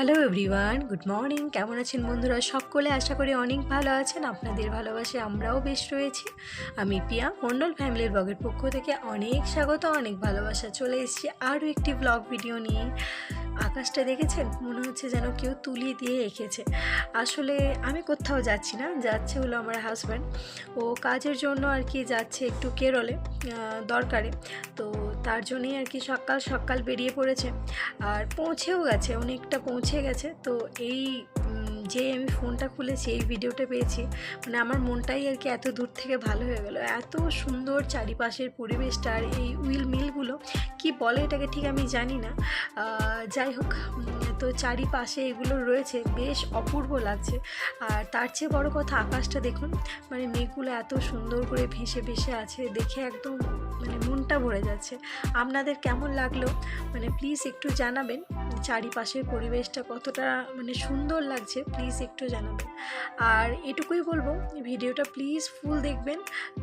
Hello everyone good morning কেমন আছেন বন্ধুরা? সকলে আশা করি অনেক ভালো আছেন। আপনাদের ভালোবাসে আমরাও বেশ রয়েছি। আমি পিয়া মণ্ডল ফ্যামিলির ব্লগের পক্ষ থেকে অনেক স্বাগত, অনেক ভালোবাসা। চলে এসেছি আরও একটি ব্লগ ভিডিও নিয়ে। আকাশটা দেখেছেন? মনে হচ্ছে যেন কেউ তুলি দিয়ে এঁকেছে আসলে আমি কোথাও যাচ্ছি না, যাচ্ছে হলো আমার হাজব্যান্ড ও কাজের জন্য আর কি যাচ্ছে একটু কেরলে দরকারে। তো তার জন্যই আর কি সকাল সকাল বেরিয়ে পড়েছে। আর পৌঁছেও গেছে, অনেকটা পৌঁছে গেছে। তো এই যে আমি ফোনটা খুলেছি, এই ভিডিওটা পেয়েছি মানে আমার মনটাই আর কি এত দূর থেকে ভালো হয়ে গেল। এত সুন্দর চারিপাশের পরিবেশটা আর এই উইল মিলগুলো, কি বলে এটাকে ঠিক আমি জানি না। যাই হোক তো চারিপাশে এগুলো রয়েছে, বেশ অপূর্ব লাগছে। আর তার চেয়ে বড় কথা আকাশটা দেখুন মানে মেঘগুলো এত সুন্দর করে ভেসে ভেসে আছে, দেখে একদম মানে মনটা ভরে যাচ্ছে। আপনাদের কেমন লাগল? মানে প্লিজ একটু জানাবেন, চারিপাশের পরিবেশটা কতটা মানে সুন্দর লাগছে প্লিজ একটু জানাবেন। আর এটুকুই বলব, ভিডিওটা প্লিজ ফুল দেখবেন,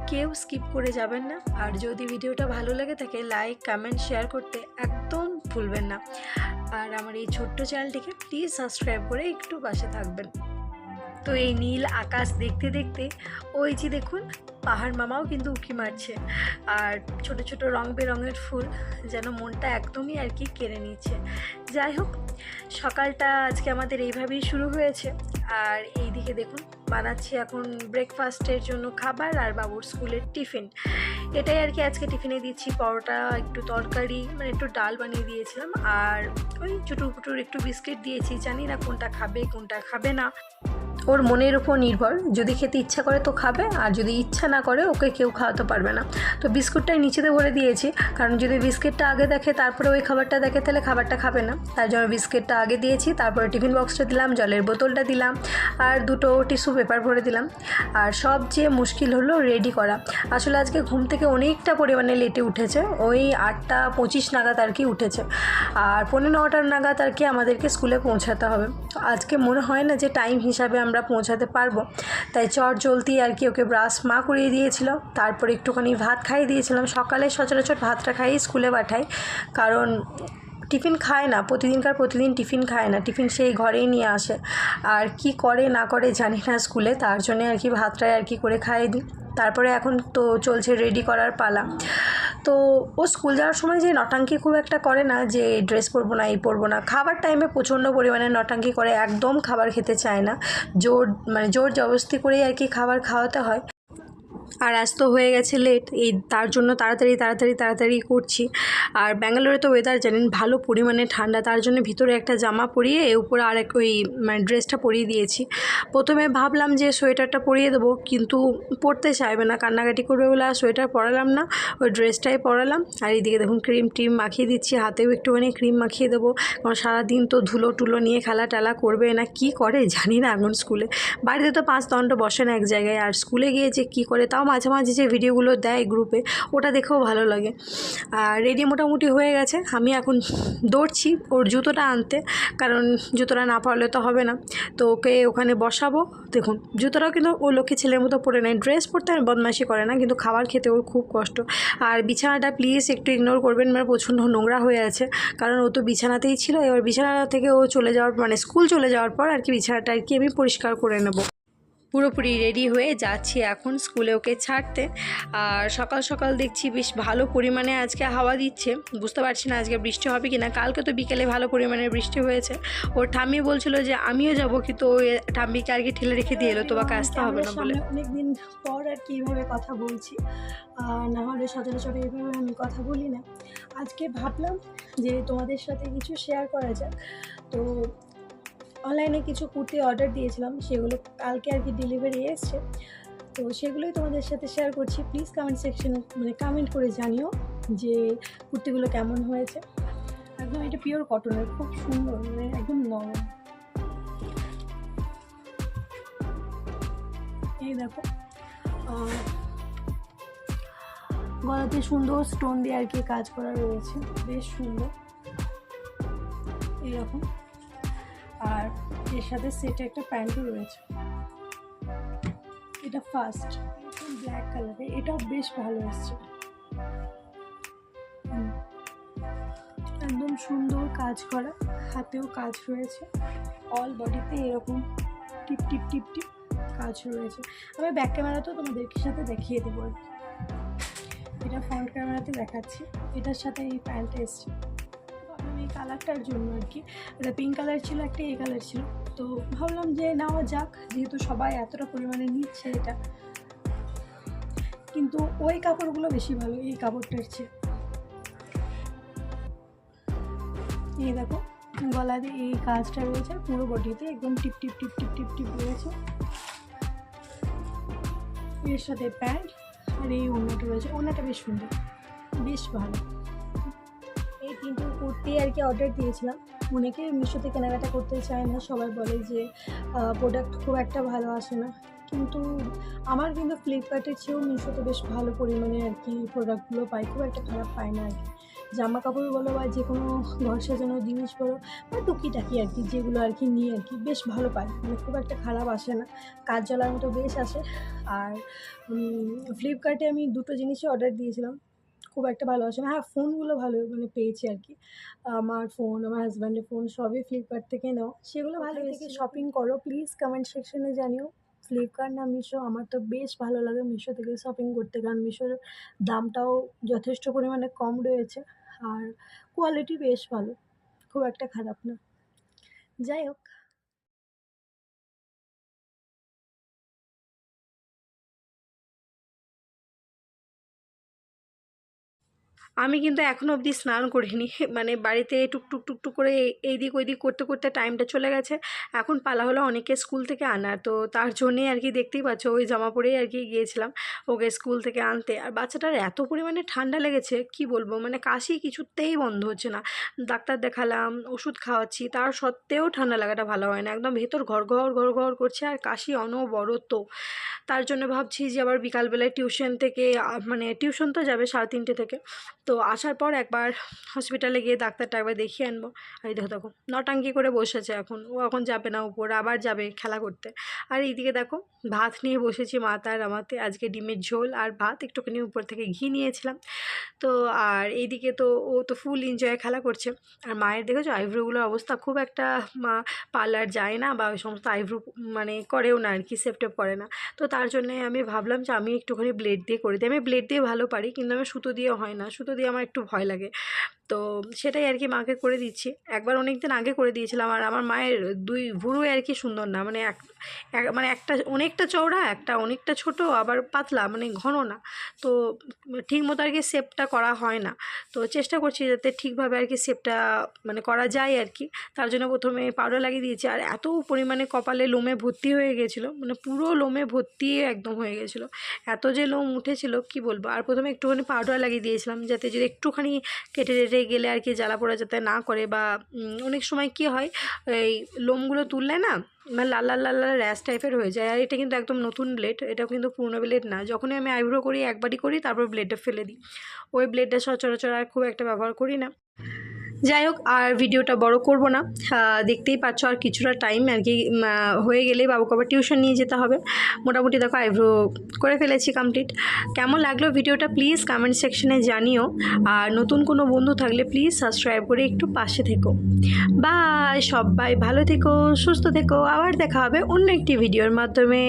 কেউ স্কিপ করে যাবেন না। আর যদি ভিডিওটা ভালো লাগে থাকে লাইক কমেন্ট শেয়ার করতে একদম ভুলবেন না। আর আমার এই ছোট্ট চ্যানেলটিকে প্লিজ সাবস্ক্রাইব করে একটু পাশে থাকবেন। তো এই নীল আকাশ দেখতে দেখতে, ওই যে দেখুন পাহাড় মামাও কিন্তু উঁকি মারছে। আর ছোট ছোট রং বেরঙের ফুল যেন মনটা একদমই আর কি কেড়ে নিচ্ছে। যাই হোক, সকালটা আজকে আমাদের এইভাবেই শুরু হয়েছে। আর এই দিকে দেখুন, বানাচ্ছি এখন ব্রেকফাস্টের জন্য খাবার আর বাবুর স্কুলের টিফিন। এটাই আর কি আজকে টিফিনে দিচ্ছি। পরোটা, একটু তরকারি মানে একটু ডাল বানিয়ে দিয়েছিলাম। আর ওই চুটুর পুটুর একটু বিস্কিট দিয়েছি। জানি না কোনটা খাবে কোনটা খাবে না। ওর মনের উপর নির্ভর। যদি খেতে ইচ্ছা করে তো খাবে, আর যদি ইচ্ছা না করে ওকে কেউ খাওয়াতে পারবে না। তো বিস্কুটটাই নিচেতে ভরে দিয়েছি, কারণ যদি বিস্কিটটা আগে দেখে, তারপরে ওই খাবারটা দেখে, তাহলে খাবারটা খাবে না। তার জন্য বিস্কিটটা আগে দিয়েছি, তারপরে টিফিন বক্সটা দিলাম, জলের বোতলটা দিলাম, আর দুটো টিস্যু পেপার ভরে দিলাম। আর সবচেয়ে মুশকিল হলো রেডি করা। আসলে আজকে ঘুম থেকে অনেকটা পরিমাণে লেটে উঠেছে। ওই আটটা পঁচিশ নাগাদ আর কি উঠেছে। আর পনেরো নটার নাগাদ আর কি আমাদেরকে স্কুলে পৌঁছাতে হবে। তো আজকে মনে হয় না যে টাইম হিসাবে আমরা পৌঁছাতে পারব। তাই চট জলদি আর কি ওকে ব্রাশ মা করিয়ে দিয়েছিল। তারপর একটুখানি ভাত খাইয়ে দিয়েছিলাম। সকালে সচরাচর ভাতটা খাইয়ে স্কুলে পাঠাই। কারণ টিফিন খায় না, প্রতিদিনকার প্রতিদিন টিফিন খায় না। টিফিন সেই ঘরেই নিয়ে আসে। আর কি করে না করে জানি না স্কুলে। তার জন্য আর কি ভাতটাই আর কি করে খাইয়ে দিই। তারপরে এখন তো চলছে রেডি করার পালা। তো ও স্কুল যাওয়ার সময় যে নটাঙ্কি খুব একটা করে না যে ড্রেস পরবো না, এই পরবো না। খাবার টাইমে প্রচণ্ড পরিমাণে নটাঙ্কি করে, একদম খাবার খেতে চায় না। জোর মানে জোর জবস্তি করেই আর কি খাবার খাওয়াতে হয়। আর আজ তো হয়ে গেছে লেট এই তার জন্য তাড়াতাড়ি তাড়াতাড়ি তাড়াতাড়ি করছি। আর ব্যাঙ্গালোরে তো ওয়েদার জানেন, ভালো পরিমাণে ঠান্ডা। তার জন্য ভিতরে একটা জামা পরিয়ে এর উপরে আর এক ওই মানে ড্রেসটা পরিয়ে দিয়েছি। প্রথমে ভাবলাম যে সোয়েটারটা পরিয়ে দেবো, কিন্তু পরতে চাইবে না। কান্নাকাটি করবে বলে আর সোয়েটার পরালাম না, ওই ড্রেসটাই পরালাম। আর এইদিকে দেখুন ক্রিম টিম মাখিয়ে দিচ্ছি, হাতেও একটুখানি ক্রিম মাখিয়ে দেবো। কারণ সারাদিন তো ধুলো টুলো নিয়ে খেলা টেলা করবে না, কি করে? জানি না এখন স্কুলে বাড়িতে তো পাঁচ দণ্ড বসে না এক জায়গায়। আর স্কুলে গিয়ে যে কী করে, তাও মাঝে মাঝে যে ভিডিওগুলো দেয় গ্রুপে ওটা দেখেও ভালো লাগে। আর রেডি মোটামুটি হয়ে গেছে। আমি এখন দৌড়ছি ওর জুতোটা আনতে, কারণ জুতোটা না পরলে তো হবে না। তো ওকে ওখানে বসাবো। দেখুন, জুতোটাও কিন্তু ও লক্ষ্মী ছেলের মতো পরে নেয়। ড্রেস পরতে আর বদমাইশি করে না, কিন্তু খাবার খেতে ওর খুব কষ্ট। আর বিছানাটা প্লিজ একটু ইগনোর করবেন মানে প্রচণ্ড নোংরা হয়ে আছে। কারণ ও তো বিছানাতেই ছিল। এবার বিছানা থেকে ও চলে যাওয়ার মানে স্কুল চলে যাওয়ার পর আর কি বিছানাটা আর কি আমি পরিষ্কার করে নেব। পুরোপুরি রেডি হয়ে যাচ্ছি এখন স্কুলে ওকে ছাড়তে। আর সকাল সকাল দেখছি বেশ ভালো পরিমাণে আজকে হাওয়া দিচ্ছে। বুঝতে পারছি না আজকে বৃষ্টি হবে কি না কালকে তো বিকেলে ভালো পরিমাণে বৃষ্টি হয়েছে। ওর ঠাম্মি বলছিল যে আমিও যাব। কিন্তু ওই ঠাম্মিকে আর কি ঠেলে রেখে দিয়ে এলো। তোমাকে আসতে হবে না বলে। অনেক দিন পর আর কি এইভাবে কথা বলছি। আর না হলে সচরাচর এইভাবে আমি কথা বলি না। আজকে ভাবলাম যে তোমাদের সাথে কিছু শেয়ার করা যাক। তো অনলাইনে কিছু কুর্তি অর্ডার দিয়েছিলাম, সেগুলো কালকে আর কি ডেলিভারি এসছে। তো সেগুলোই তোমাদের সাথে শেয়ার করছি। প্লিজ কমেন্ট সেকশন মানে কমেন্ট করে জানিও যে কুর্তিগুলো কেমন হয়েছে। একদম এটা পিওর কটনের খুব সুন্দর মানে একদম নরম। এই দেখো গলাতে সুন্দর স্টোন দিয়ে আর কি কাজ করা রয়েছে, বেশ সুন্দর। এরকম আর এর সাথে সেটে একটা প্যান্টও রয়েছে। এটা ফার্স্ট ব্ল্যাক কালারের এটাও বেশ ভালো এসছে। একদম সুন্দর কাজ করা, হাতেও কাজ রয়েছে। অল বডিতে এরকম টিপ টিপ টিপ টিপ কাজ রয়েছে। আমি ব্যাক ক্যামেরাতেও তোমাদেরকে সাথে দেখিয়ে দেবো। এটা ফ্রন্ট ক্যামেরাতে দেখাচ্ছি। এটার সাথে এই প্যান্টটা এসছে। কালারটার জন্য আর কি। এটা পিঙ্ক কালার ছিল, একটা এই কালার ছিল। তো ভাবলাম যে নেওয়া যাক, যেহেতু সবাই এতটা পরিমাণে নিচ্ছে এটা। কিন্তু ওই কাপড়গুলো বেশি ভালো, এই কাপড়টার চেয়ে। এই দেখো গলা দিয়ে এই কাজটা রয়েছে, পুরো বডিতে একদম টিপ টিপ টিপ টিপ টিপ টিপ রয়েছে। এর সাথে প্যান্ট, আর এই ওড়নাটা রয়েছে, ওড়নাটা বেশ সুন্দর, বেশ ভালো। কুর্তি আর কি অর্ডার দিয়েছিলাম। অনেকে মিশোতে কেনাকাটা করতে চায় না, সবাই বলে যে প্রোডাক্ট খুব একটা ভালো আসে না। কিন্তু আমার কিন্তু ফ্লিপকার্টের চেয়েও মিশোতে বেশ ভালো পরিমাণে আর কি প্রোডাক্টগুলো পাই, খুব একটা খারাপ পাই না আর কি। জামা কাপড় বলো বা যে কোনো ঘর সাজানোর জিনিস বলো বা টুকিটাকি আর কি, যেগুলো আর কি নিয়ে আর কি বেশ ভালো পাই। মানে খুব একটা খারাপ আসে না, কাজ চলার মতো বেশ আসে। আর ফ্লিপকার্টে আমি দুটো জিনিসই অর্ডার দিয়েছিলাম। খুব একটা ভালো আসে না। হ্যাঁ ফোনগুলো ভালো মানে পেয়েছি আর কি আমার ফোন আমার হাজব্যান্ডের ফোন সবই ফ্লিপকার্ট থেকে নাও সেগুলো ভালো থেকে শপিং করো প্লিজ কমেন্ট সেকশনে জানিও। ফ্লিপকার্ট না মিশো আমার তো বেশ ভালো লাগে মিশো থেকে শপিং করতে। কারণ মিশোর দামটাও যথেষ্ট পরিমাণে কম রয়েছে। আর কোয়ালিটি বেশ ভালো। খুব একটা খারাপ না। যাই হোক। আমি কিন্তু এখনও অবধি স্নান করিনি। মানে বাড়িতে টুকটুক টুকটুক করে এই- দিক ওই দিক করতে করতে টাইমটা চলে গেছে। এখন পালা হলো অনেকে স্কুল থেকে আনার তো তার জন্যেই আর কি দেখতেই পাচ্ছ, ওই জামা পরেই আর কি গিয়েছিলাম ওকে স্কুল থেকে আনতে। আর বাচ্চাটার এত পরিমাণে ঠান্ডা লেগেছে, কি বলব? মানে কাশি কিছুতেই বন্ধ হচ্ছে না। ডাক্তার দেখালাম, ওষুধ খাওয়াচ্ছি, তার সত্ত্বেও ঠান্ডা লাগাটা ভালো হয় না। একদম ভেতর ঘর ঘর ঘর ঘর করছে আর কাশি অনবরত। তার জন্য ভাবছি যে আবার বিকালবেলায় টিউশন থেকে মানে টিউশন তো যাবে সাড়ে তিনটে থেকে। তো আসার পর একবার হসপিটালে গিয়ে ডাক্তারটা একবার দেখিয়ে আনব। আর এই দেখো দেখো নটাঙ্কি করে বসেছে এখন। ও এখন যাবে না উপর, আবার যাবে খেলা করতে। আর এইদিকে দেখো, ভাত নিয়ে বসেছি মাতার আমাতে। আজকে ডিমের ঝোল আর ভাত একটুখানি উপর থেকে ঘি নিয়েছিলাম। তো আর এইদিকে তো ও তো ফুল এনজয় খেলা করছে। আর মায়ের দেখেছ আইব্রোগুলোর অবস্থা খুব একটা মা পার্লার যায় না বা ওই সমস্ত আইব্রো মানে করেও না আর কি সেপটেপ করে না। তো তার জন্যে আমি ভাবলাম যে আমি একটুখানি ব্লেড দিয়ে করে দিই। আমি ব্লেড দিয়ে ভালো পারি, কিন্তু আমি সুতো দিয়ে হয় না। সুতো দিয়ে আমার একটু ভয় লাগে। তো সেটাই আর কি মাকে করে দিচ্ছি। একবার অনেক দিন আগে করে দিয়েছিলাম আর আমার মায়ের দুই ভুরুই আর কি সুন্দর না মানে এক মানে একটা অনেকটা চওড়া, একটা অনেকটা ছোট, আবার পাতলা মানে ঘন না। তো ঠিক মতো আর কি শেপটা করা হয় না। তো চেষ্টা করছি যাতে ঠিকভাবে আর কি শেপটা মানে করা যায় আর কি তার জন্য প্রথমে পাউডার লাগিয়ে দিয়েছি আর এত পরিমাণে কপালে লোমে ভর্তি হয়ে গেছিল মানে পুরো লোমে ভর্তি একদম হয়ে গেছিল। এত যে লোম উঠেছিল, কি বলব? আর প্রথমে একটুখানি পাউডার লাগিয়ে দিয়েছিলাম যাতে যদি একটুখানি কেটে গেলে আর কি জ্বালা পোড়া যাতে না করে বা অনেক সময় কি হয়, এই লোমগুলো তুললে না মানে লাল লাল লাল লাল র্যাশ টাইপের হয়ে যায়। আর এটা কিন্তু একদম নতুন ব্লেড, এটাও কিন্তু পুরনো ব্লেড না। যখনই আমি আইব্রো করি, একবারই করি, তারপর ব্লেডটা ফেলে দিই। ওই ব্লেডটা সচরাচর আর খুব একটা ব্যবহার করি না। যাই হোক, আর ভিডিওটা বড় করব না। দেখতেই পাচ্ছ আর কিছুটা টাইম আর কি হয়ে গেলেই বাবুকে আবার টিউশন নিয়ে যেতে হবে। মোটামুটি দেখো আইব্রো করে ফেলেছি কমপ্লিট কেমন লাগল ভিডিওটা প্লিজ কমেন্ট সেকশনে জানিও। আর নতুন কোনো বন্ধু থাকলে প্লিজ সাবস্ক্রাইব করে একটু পাশে থেকো। বাই সবাই ভালো থেকো, সুস্থ থেকো। আবার দেখা হবে অন্য একটি ভিডিওর মাধ্যমে।